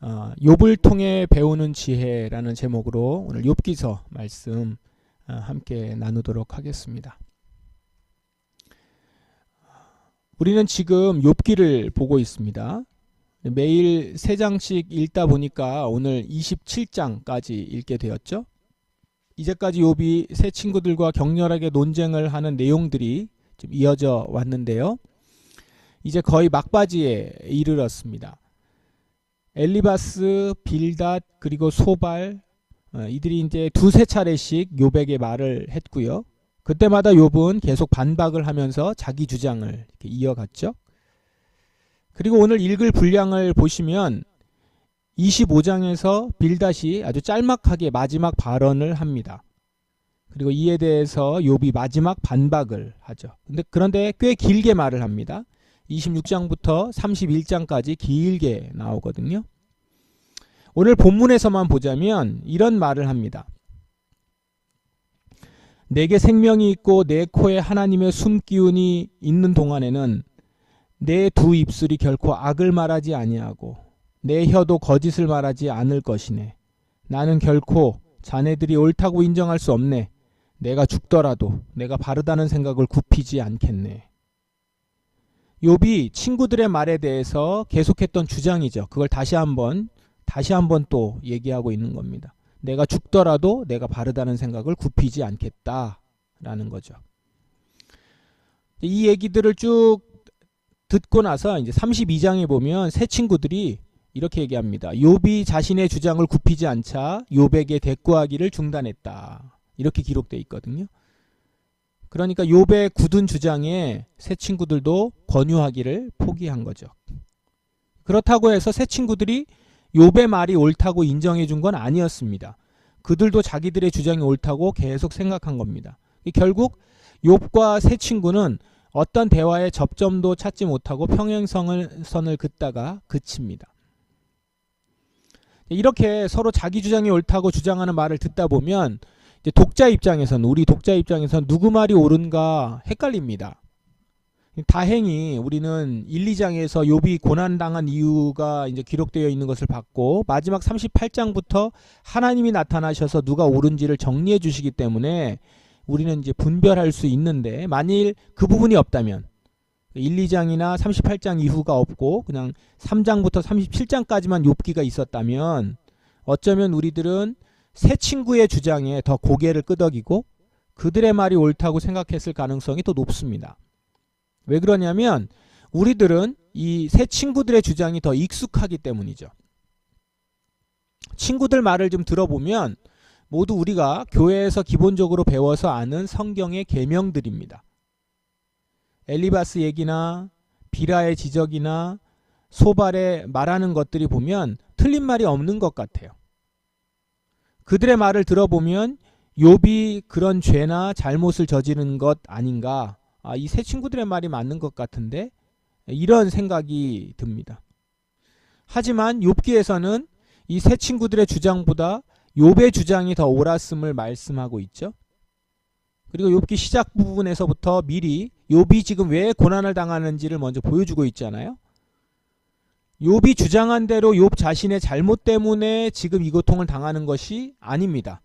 어, 욥을 통해 배우는 지혜라는 제목으로 오늘 욥기서 말씀 어, 함께 나누도록 하겠습니다. 우리는 지금 욥기를 보고 있습니다. 매일 세 장씩 읽다 보니까 오늘 27장까지 읽게 되었죠. 이제까지 욥이 새 친구들과 격렬하게 논쟁을 하는 내용들이 좀 이어져 왔는데요. 이제 거의 막바지에 이르렀습니다. 엘리바스, 빌닷 그리고 소발 어, 이들이 이제 두세 차례씩 욥에게 말을 했고요. 그때마다 욥은 계속 반박을 하면서 자기 주장을 이어갔죠. 그리고 오늘 읽을 분량을 보시면 25장에서 빌닷이 아주 짤막하게 마지막 발언을 합니다. 그리고 이에 대해서 욥이 마지막 반박을 하죠. 근데 그런데 꽤 길게 말을 합니다. 26장부터 31장까지 길게 나오거든요. 오늘 본문에서만 보자면 이런 말을 합니다. 내게 생명이 있고 내 코에 하나님의 숨기운이 있는 동안에는 내 두 입술이 결코 악을 말하지 아니하고 내 혀도 거짓을 말하지 않을 것이네. 나는 결코 자네들이 옳다고 인정할 수 없네. 내가 죽더라도 내가 바르다는 생각을 굽히지 않겠네. 욥이 친구들의 말에 대해서 계속했던 주장이죠. 그걸 다시 한번 다시 한번 또 얘기하고 있는 겁니다. 내가 죽더라도 내가 바르다는 생각을 굽히지 않겠다라는 거죠. 이 얘기들을 쭉 듣고 나서 이제 32장에 보면 새 친구들이 이렇게 얘기합니다. 욥이 자신의 주장을 굽히지 않자 욥에게 대꾸하기를 중단했다. 이렇게 기록되어 있거든요. 그러니까 욥의 굳은 주장에 새 친구들도 권유하기를 포기한 거죠. 그렇다고 해서 새 친구들이 욥의 말이 옳다고 인정해 준 건 아니었습니다. 그들도 자기들의 주장이 옳다고 계속 생각한 겁니다. 결국 욥과 새 친구는 어떤 대화의 접점도 찾지 못하고 평행선을 선을 긋다가 그칩니다. 이렇게 서로 자기 주장이 옳다고 주장하는 말을 듣다 보면 독자 입장에서는 우리 독자 입장에서는 누구 말이 옳은가 헷갈립니다. 다행히 우리는 1, 2장에서 욥이 고난 당한 이유가 이제 기록되어 있는 것을 봤고 마지막 38장부터 하나님이 나타나셔서 누가 옳은지를 정리해 주시기 때문에 우리는 이제 분별할 수 있는데 만일 그 부분이 없다면 1, 2장이나 38장 이후가 없고 그냥 3장부터 37장까지만 욥기가 있었다면 어쩌면 우리들은 새 친구의 주장에 더 고개를 끄덕이고 그들의 말이 옳다고 생각했을 가능성이 더 높습니다. 왜 그러냐면 우리들은 이 새 친구들의 주장이 더 익숙하기 때문이죠. 친구들 말을 좀 들어보면 모두 우리가 교회에서 기본적으로 배워서 아는 성경의 계명들입니다. 엘리바스 얘기나 비라의 지적이나 소발의 말하는 것들이 보면 틀린 말이 없는 것 같아요. 그들의 말을 들어보면 욥이 그런 죄나 잘못을 저지른 것 아닌가 아, 이 세 친구들의 말이 맞는 것 같은데 이런 생각이 듭니다. 하지만 욥기에서는 이 세 친구들의 주장보다 욥의 주장이 더 옳았음을 말씀하고 있죠. 그리고 욥기 시작 부분에서부터 미리 욥이 지금 왜 고난을 당하는지를 먼저 보여주고 있잖아요. 욥이 주장한 대로 욥 자신의 잘못 때문에 지금 이 고통을 당하는 것이 아닙니다.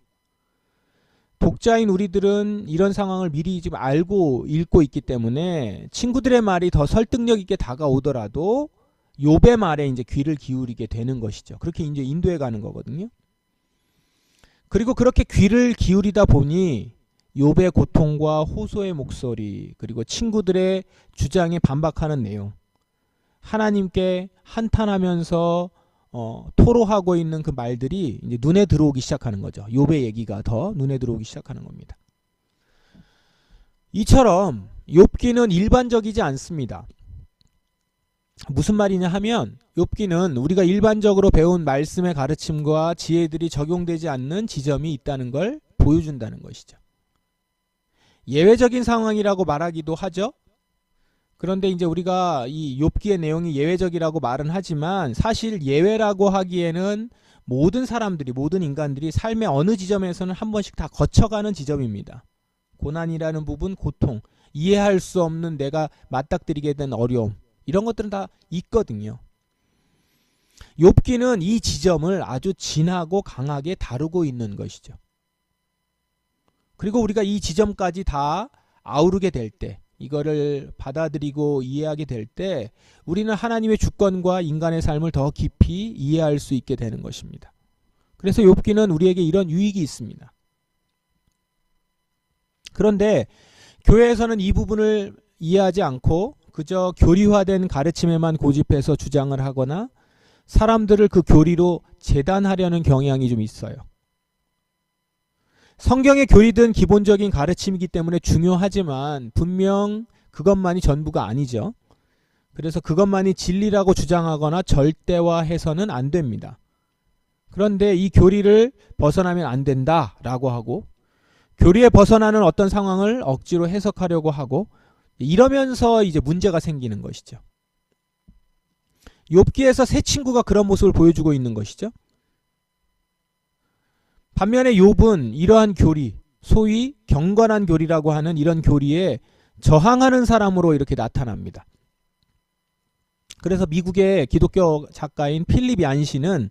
독자인 우리들은 이런 상황을 미리 지금 알고 읽고 있기 때문에 친구들의 말이 더 설득력 있게 다가오더라도 욥의 말에 이제 귀를 기울이게 되는 것이죠. 그렇게 이제 인도해 가는 거거든요. 그리고 그렇게 귀를 기울이다 보니 욥의 고통과 호소의 목소리 그리고 친구들의 주장에 반박하는 내용 하나님께 한탄하면서 어, 토로하고 있는 그 말들이 이제 눈에 들어오기 시작하는 거죠. 욥의 얘기가 더 눈에 들어오기 시작하는 겁니다. 이처럼 욥기는 일반적이지 않습니다. 무슨 말이냐 하면 욥기는 우리가 일반적으로 배운 말씀의 가르침과 지혜들이 적용되지 않는 지점이 있다는 걸 보여준다는 것이죠. 예외적인 상황이라고 말하기도 하죠. 그런데 이제 우리가 이 욥기의 내용이 예외적이라고 말은 하지만 사실 예외라고 하기에는 모든 사람들이 모든 인간들이 삶의 어느 지점에서는 한 번씩 다 거쳐가는 지점입니다. 고난이라는 부분, 고통, 이해할 수 없는 내가 맞닥뜨리게 된 어려움 이런 것들은 다 있거든요. 욥기는 이 지점을 아주 진하고 강하게 다루고 있는 것이죠. 그리고 우리가 이 지점까지 다 아우르게 될 때, 이거를 받아들이고 이해하게 될 때, 우리는 하나님의 주권과 인간의 삶을 더 깊이 이해할 수 있게 되는 것입니다. 그래서 욥기는 우리에게 이런 유익이 있습니다. 그런데 교회에서는 이 부분을 이해하지 않고 그저 교리화된 가르침에만 고집해서 주장을 하거나 사람들을 그 교리로 재단하려는 경향이 좀 있어요. 성경의 교리든 기본적인 가르침이기 때문에 중요하지만 분명 그것만이 전부가 아니죠. 그래서 그것만이 진리라고 주장하거나 절대화해서는 안 됩니다. 그런데 이 교리를 벗어나면 안 된다라고 하고 교리에 벗어나는 어떤 상황을 억지로 해석하려고 하고 이러면서 이제 문제가 생기는 것이죠. 욥기에서 새 친구가 그런 모습을 보여주고 있는 것이죠. 반면에 욥은 이러한 교리, 소위 경건한 교리라고 하는 이런 교리에 저항하는 사람으로 이렇게 나타납니다. 그래서 미국의 기독교 작가인 필립 얀시는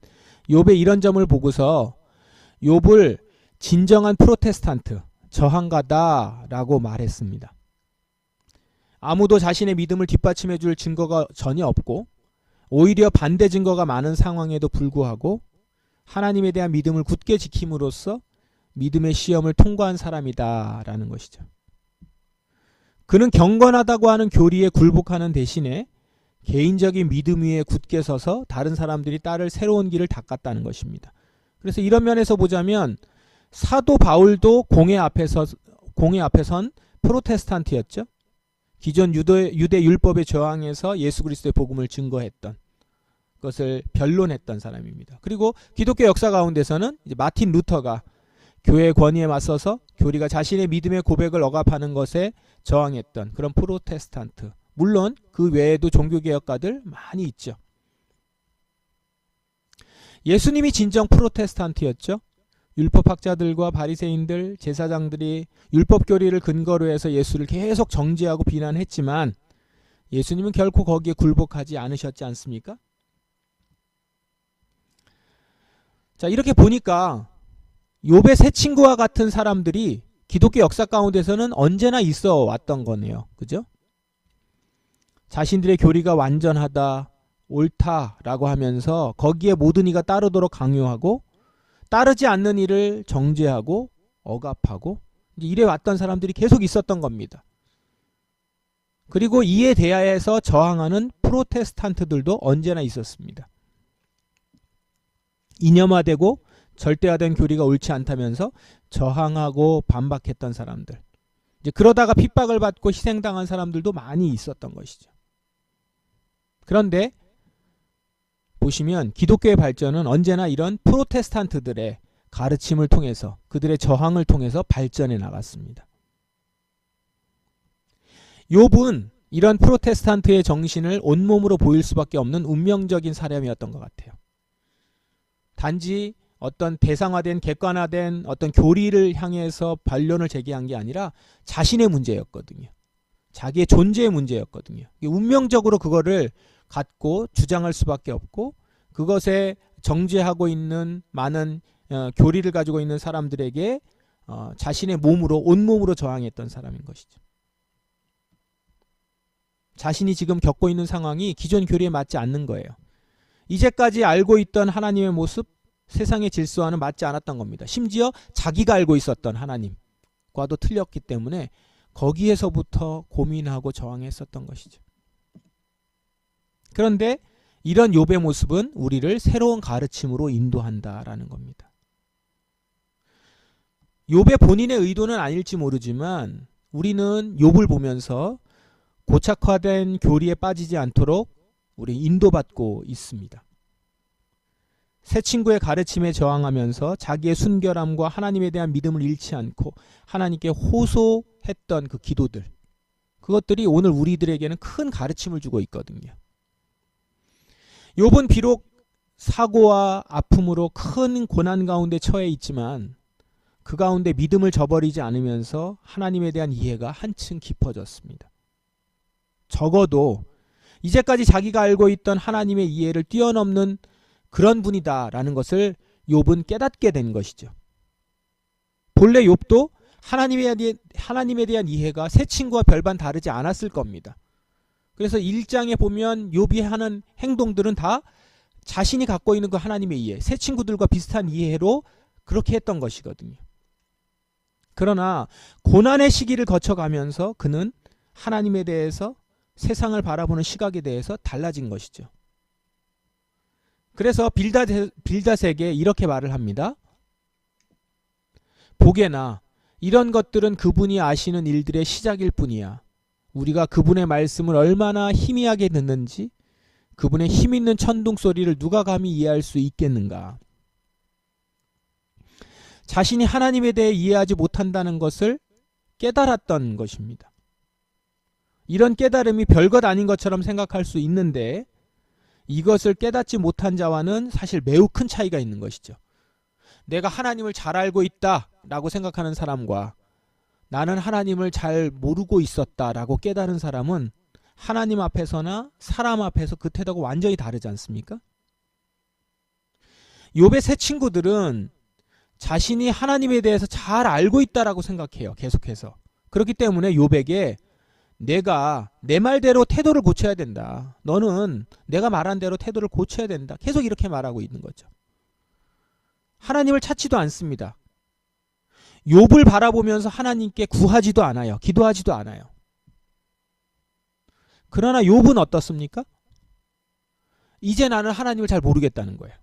욥의 이런 점을 보고서 욥을 진정한 프로테스탄트, 저항가다라고 말했습니다. 아무도 자신의 믿음을 뒷받침해 줄 증거가 전혀 없고 오히려 반대 증거가 많은 상황에도 불구하고 하나님에 대한 믿음을 굳게 지킴으로써 믿음의 시험을 통과한 사람이다 라는 것이죠. 그는 경건하다고 하는 교리에 굴복하는 대신에 개인적인 믿음 위에 굳게 서서 다른 사람들이 따를 새로운 길을 닦았다는 것입니다. 그래서 이런 면에서 보자면 사도 바울도 공회 앞에서 공회 앞에선 프로테스탄트였죠. 기존 유대, 유대 율법에 저항해서 예수 그리스도의 복음을 증거했던 것을 변론했던 사람입니다. 그리고 기독교 역사 가운데서는 마틴 루터가 교회 권위에 맞서서 교리가 자신의 믿음의 고백을 억압하는 것에 저항했던 그런 프로테스탄트. 물론 그 외에도 종교개혁가들 많이 있죠. 예수님이 진정 프로테스탄트였죠. 율법학자들과 바리새인들, 제사장들이 율법 교리를 근거로 해서 예수를 계속 정죄하고 비난했지만 예수님은 결코 거기에 굴복하지 않으셨지 않습니까? 자, 이렇게 보니까 욥의 새 친구와 같은 사람들이 기독교 역사 가운데서는 언제나 있어 왔던 거네요. 그죠? 자신들의 교리가 완전하다, 옳다라고 하면서 거기에 모든 이가 따르도록 강요하고 따르지 않는 일을 정죄하고 억압하고 이래 왔던 사람들이 계속 있었던 겁니다. 그리고 이에 대하여서 저항하는 프로테스탄트들도 언제나 있었습니다. 이념화되고 절대화된 교리가 옳지 않다면서 저항하고 반박했던 사람들. 이제 그러다가 핍박을 받고 희생당한 사람들도 많이 있었던 것이죠. 그런데 보시면 기독교의 발전은 언제나 이런 프로테스탄트들의 가르침을 통해서 그들의 저항을 통해서 발전해 나갔습니다. 욥은 이런 프로테스탄트의 정신을 온몸으로 보일 수밖에 없는 운명적인 사람이었던 것 같아요. 단지 어떤 대상화된 객관화된 어떤 교리를 향해서 반론을 제기한 게 아니라 자신의 문제였거든요. 자기의 존재의 문제였거든요. 운명적으로 그거를 갖고 주장할 수밖에 없고 그것에 정죄하고 있는 많은 어, 교리를 가지고 있는 사람들에게 어, 자신의 몸으로 온몸으로 저항했던 사람인 것이죠. 자신이 지금 겪고 있는 상황이 기존 교리에 맞지 않는 거예요. 이제까지 알고 있던 하나님의 모습, 세상의 질서와는 맞지 않았던 겁니다. 심지어 자기가 알고 있었던 하나님과도 틀렸기 때문에 거기에서부터 고민하고 저항했었던 것이죠. 그런데 이런 욥의 모습은 우리를 새로운 가르침으로 인도한다라는 겁니다. 욥의 본인의 의도는 아닐지 모르지만 우리는 욥을 보면서 고착화된 교리에 빠지지 않도록 우리 인도받고 있습니다. 새 친구의 가르침에 저항하면서 자기의 순결함과 하나님에 대한 믿음을 잃지 않고 하나님께 호소했던 그 기도들 그것들이 오늘 우리들에게는 큰 가르침을 주고 있거든요. 욥은 비록 사고와 아픔으로 큰 고난 가운데 처해 있지만 그 가운데 믿음을 저버리지 않으면서 하나님에 대한 이해가 한층 깊어졌습니다. 적어도 이제까지 자기가 알고 있던 하나님의 이해를 뛰어넘는 그런 분이다라는 것을 욥은 깨닫게 된 것이죠. 본래 욥도 하나님에 대한, 하나님에 대한 이해가 새 친구와 별반 다르지 않았을 겁니다. 그래서 1장에 보면 욥이 하는 행동들은 다 자신이 갖고 있는 그 하나님의 이해, 새 친구들과 비슷한 이해로 그렇게 했던 것이거든요. 그러나 고난의 시기를 거쳐가면서 그는 하나님에 대해서 세상을 바라보는 시각에 대해서 달라진 것이죠. 그래서 빌다, 빌닷에게 이렇게 말을 합니다. 보게나 이런 것들은 그분이 아시는 일들의 시작일 뿐이야. 우리가 그분의 말씀을 얼마나 희미하게 듣는지 그분의 힘 있는 천둥 소리를 누가 감히 이해할 수 있겠는가? 자신이 하나님에 대해 이해하지 못한다는 것을 깨달았던 것입니다. 이런 깨달음이 별것 아닌 것처럼 생각할 수 있는데 이것을 깨닫지 못한 자와는 사실 매우 큰 차이가 있는 것이죠. 내가 하나님을 잘 알고 있다 라고 생각하는 사람과 나는 하나님을 잘 모르고 있었다 라고 깨달은 사람은 하나님 앞에서나 사람 앞에서 그 태도가 완전히 다르지 않습니까? 욥의 새 친구들은 자신이 하나님에 대해서 잘 알고 있다라고 생각해요. 계속해서. 그렇기 때문에 욥에게 내가 내 말대로 태도를 고쳐야 된다. 너는 내가 말한 대로 태도를 고쳐야 된다. 계속 이렇게 말하고 있는 거죠. 하나님을 찾지도 않습니다. 욥을 바라보면서 하나님께 구하지도 않아요. 기도하지도 않아요. 그러나 욥은 어떻습니까? 이제 나는 하나님을 잘 모르겠다는 거예요.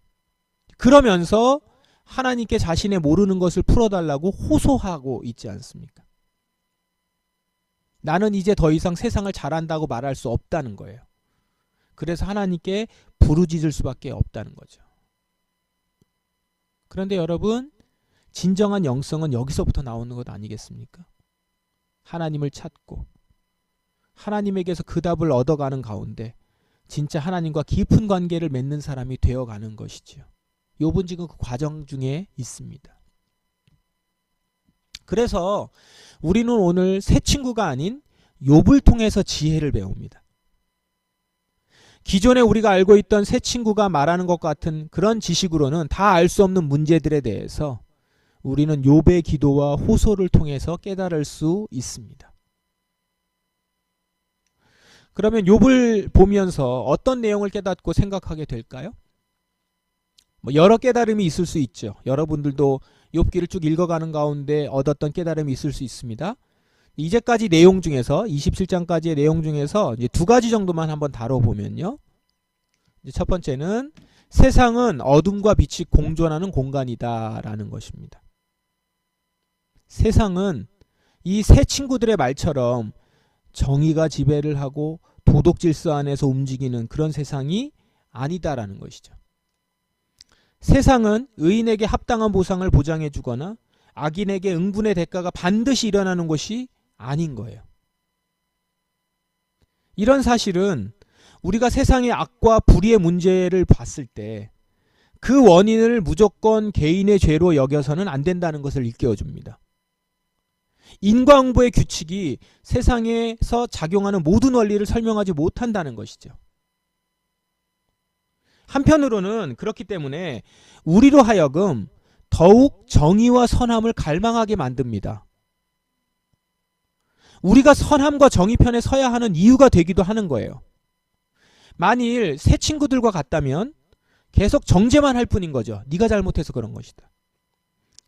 그러면서 하나님께 자신의 모르는 것을 풀어달라고 호소하고 있지 않습니까? 나는 이제 더 이상 세상을 잘한다고 말할 수 없다는 거예요. 그래서 하나님께 부르짖을 수밖에 없다는 거죠. 그런데 여러분, 진정한 영성은 여기서부터 나오는 것 아니겠습니까? 하나님을 찾고 하나님에게서 그 답을 얻어가는 가운데 진짜 하나님과 깊은 관계를 맺는 사람이 되어가는 것이지요. 욥은 지금 그 과정 중에 있습니다. 그래서 우리는 오늘 새 친구가 아닌 욥을 통해서 지혜를 배웁니다. 기존에 우리가 알고 있던 새 친구가 말하는 것 같은 그런 지식으로는 다 알 수 없는 문제들에 대해서 우리는 욥의 기도와 호소를 통해서 깨달을 수 있습니다. 그러면 욥을 보면서 어떤 내용을 깨닫고 생각하게 될까요? 뭐 여러 깨달음이 있을 수 있죠. 여러분들도 욥기를 쭉 읽어가는 가운데 얻었던 깨달음이 있을 수 있습니다. 이제까지 내용 중에서 27장까지의 내용 중에서 이제 두 가지 정도만 한번 다뤄보면요. 첫 번째는 세상은 어둠과 빛이 공존하는 공간이다라는 것입니다. 세상은 이새 친구들의 말처럼 정의가 지배를 하고 도덕 질서 안에서 움직이는 그런 세상이 아니다라는 것이죠. 세상은 의인에게 합당한 보상을 보장해 주거나 악인에게 응분의 대가가 반드시 일어나는 것이 아닌 거예요. 이런 사실은 우리가 세상의 악과 불의의 문제를 봤을 때 그 원인을 무조건 개인의 죄로 여겨서는 안 된다는 것을 일깨워 줍니다. 인과응보의 규칙이 세상에서 작용하는 모든 원리를 설명하지 못한다는 것이죠. 한편으로는 그렇기 때문에 우리로 하여금 더욱 정의와 선함을 갈망하게 만듭니다. 우리가 선함과 정의 편에 서야 하는 이유가 되기도 하는 거예요. 만일 새 친구들과 같다면 계속 정죄만 할 뿐인 거죠. 네가 잘못해서 그런 것이다.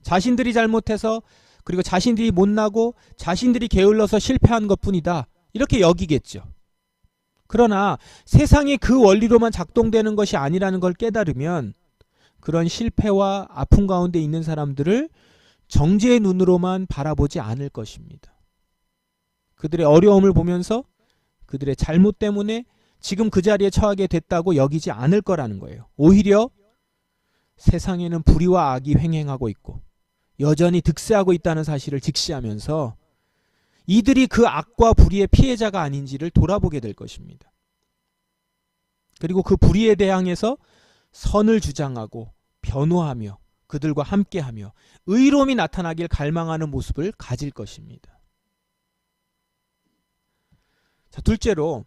자신들이 잘못해서 그리고 자신들이 못나고 자신들이 게을러서 실패한 것뿐이다. 이렇게 여기겠죠. 그러나 세상이 그 원리로만 작동되는 것이 아니라는 걸 깨달으면 그런 실패와 아픔 가운데 있는 사람들을 정죄의 눈으로만 바라보지 않을 것입니다. 그들의 어려움을 보면서 그들의 잘못 때문에 지금 그 자리에 처하게 됐다고 여기지 않을 거라는 거예요. 오히려 세상에는 불의와 악이 횡행하고 있고 여전히 득세하고 있다는 사실을 직시하면서 이들이 그 악과 불의의 피해자가 아닌지를 돌아보게 될 것입니다. 그리고 그 불의에 대항해서 선을 주장하고 변호하며 그들과 함께하며 의로움이 나타나길 갈망하는 모습을 가질 것입니다. 자, 둘째로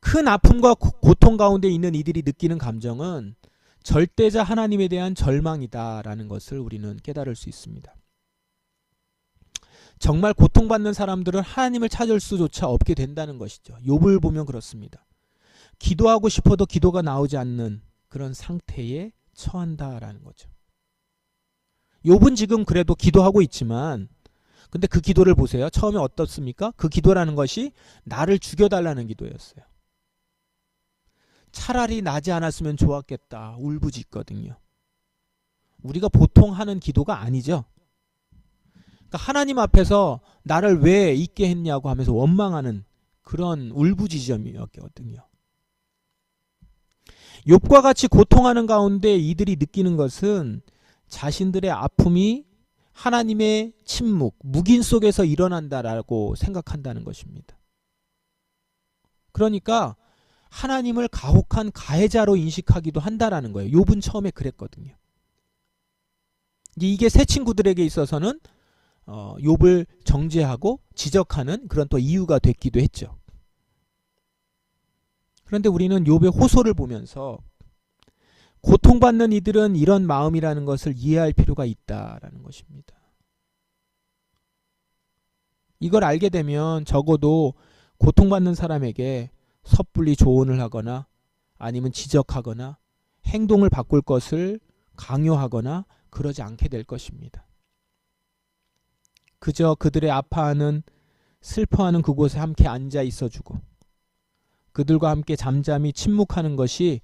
큰 아픔과 고- 고통 가운데 있는 이들이 느끼는 감정은 절대자 하나님에 대한 절망이다라는 것을 우리는 깨달을 수 있습니다. 정말 고통받는 사람들은 하나님을 찾을 수조차 없게 된다는 것이죠. 욥을 보면 그렇습니다. 기도하고 싶어도 기도가 나오지 않는 그런 상태에 처한다라는 거죠. 욥은 지금 그래도 기도하고 있지만 근데 그 기도를 보세요. 처음에 어떻습니까? 그 기도라는 것이 나를 죽여달라는 기도였어요. 차라리 나지 않았으면 좋았겠다. 울부짖거든요. 우리가 보통 하는 기도가 아니죠. 그러니까 하나님 앞에서 나를 왜 있게 했냐고 하면서 원망하는 그런 울부짖음이었거든요. 욥과 같이 고통하는 가운데 이들이 느끼는 것은 자신들의 아픔이 하나님의 침묵, 묵인 속에서 일어난다라고 생각한다는 것입니다. 그러니까 하나님을 가혹한 가해자로 인식하기도 한다라는 거예요. 욥은 처음에 그랬거든요. 이게 새 친구들에게 있어서는 어, 욥을 정죄하고 지적하는 그런 또 이유가 됐기도 했죠. 그런데 우리는 욥의 호소를 보면서 고통받는 이들은 이런 마음이라는 것을 이해할 필요가 있다라는 것입니다. 이걸 알게 되면 적어도 고통받는 사람에게 섣불리 조언을 하거나 아니면 지적하거나 행동을 바꿀 것을 강요하거나 그러지 않게 될 것입니다. 그저 그들의 아파하는 슬퍼하는 그곳에 함께 앉아 있어주고 그들과 함께 잠잠히 침묵하는 것이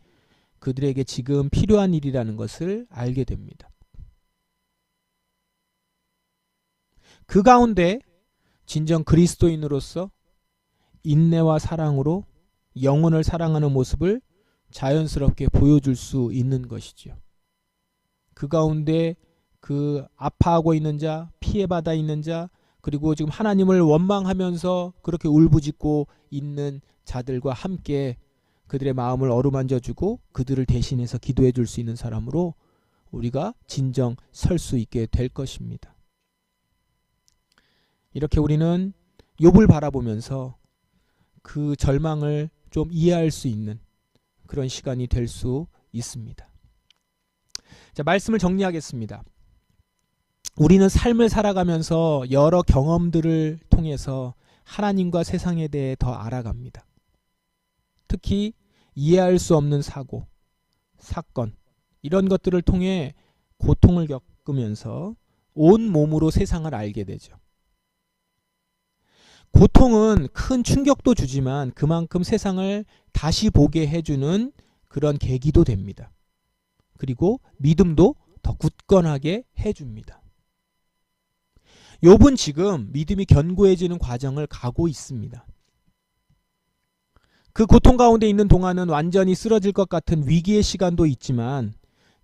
그들에게 지금 필요한 일이라는 것을 알게 됩니다. 그 가운데 진정 그리스도인으로서 인내와 사랑으로 영혼을 사랑하는 모습을 자연스럽게 보여줄 수 있는 것이지요. 그 가운데 그 아파하고 있는 자, 피해받아 있는 자, 그리고 지금 하나님을 원망하면서 그렇게 울부짖고 있는 자들과 함께 그들의 마음을 어루만져 주고 그들을 대신해서 기도해 줄 수 있는 사람으로 우리가 진정 설 수 있게 될 것입니다. 이렇게 우리는 욥을 바라보면서 그 절망을 좀 이해할 수 있는 그런 시간이 될 수 있습니다. 자, 말씀을 정리하겠습니다. 우리는 삶을 살아가면서 여러 경험들을 통해서 하나님과 세상에 대해 더 알아갑니다. 특히 이해할 수 없는 사고, 사건, 이런 것들을 통해 고통을 겪으면서 온 몸으로 세상을 알게 되죠. 고통은 큰 충격도 주지만 그만큼 세상을 다시 보게 해주는 그런 계기도 됩니다. 그리고 믿음도 더 굳건하게 해줍니다. 욥은 지금 믿음이 견고해지는 과정을 가고 있습니다. 그 고통 가운데 있는 동안은 완전히 쓰러질 것 같은 위기의 시간도 있지만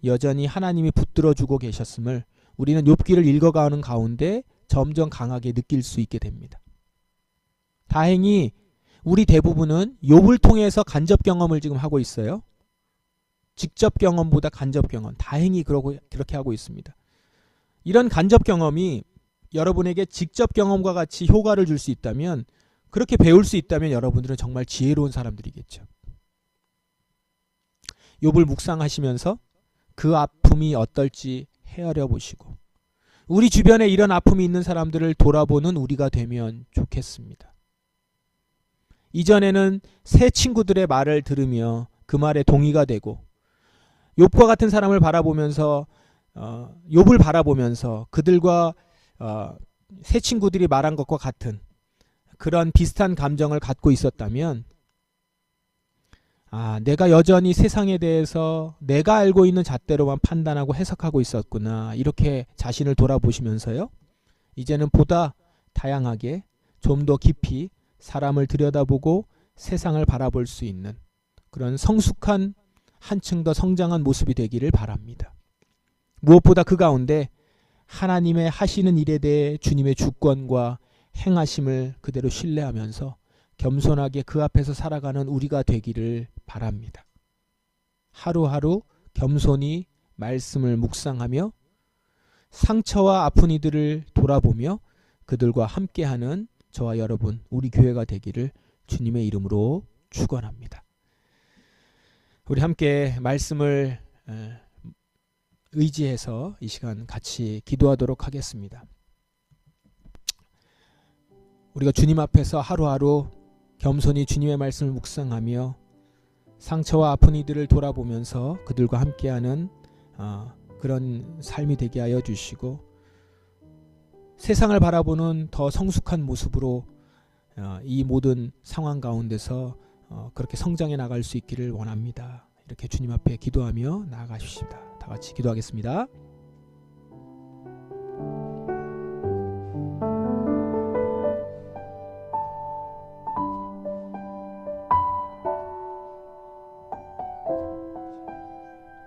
여전히 하나님이 붙들어 주고 계셨음을 우리는 욥기를 읽어가는 가운데 점점 강하게 느낄 수 있게 됩니다. 다행히 우리 대부분은 욥을 통해서 간접 경험을 지금 하고 있어요. 직접 경험보다 간접 경험. 다행히 그러고 그렇게 하고 있습니다. 이런 간접 경험이 여러분에게 직접 경험과 같이 효과를 줄 수 있다면 그렇게 배울 수 있다면 여러분들은 정말 지혜로운 사람들이겠죠. 욥을 묵상하시면서 그 아픔이 어떨지 헤아려 보시고 우리 주변에 이런 아픔이 있는 사람들을 돌아보는 우리가 되면 좋겠습니다. 이전에는 새 친구들의 말을 들으며 그 말에 동의가 되고 욥과 같은 사람을 바라보면서 어, 욥을 바라보면서 그들과 어, 새 친구들이 말한 것과 같은 그런 비슷한 감정을 갖고 있었다면 아, 내가 여전히 세상에 대해서 내가 알고 있는 잣대로만 판단하고 해석하고 있었구나. 이렇게 자신을 돌아보시면서요. 이제는 보다 다양하게 좀 더 깊이 사람을 들여다보고 세상을 바라볼 수 있는 그런 성숙한 한층 더 성장한 모습이 되기를 바랍니다. 무엇보다 그 가운데 하나님의 하시는 일에 대해 주님의 주권과 행하심을 그대로 신뢰하면서 겸손하게 그 앞에서 살아가는 우리가 되기를 바랍니다. 하루하루 겸손히 말씀을 묵상하며 상처와 아픈 이들을 돌아보며 그들과 함께하는 저와 여러분 우리 교회가 되기를 주님의 이름으로 축원합니다. 우리 함께 말씀을 에, 의지해서 이 시간 같이 기도하도록 하겠습니다. 우리가 주님 앞에서 하루하루 겸손히 주님의 말씀을 묵상하며 상처와 아픈 이들을 돌아보면서 그들과 함께하는 어, 그런 삶이 되게 하여 주시고 세상을 바라보는 더 성숙한 모습으로 어, 이 모든 상황 가운데서 어, 그렇게 성장해 나갈 수 있기를 원합니다. 이렇게 주님 앞에 기도하며 나아가십시다. 다 같이 기도하겠습니다.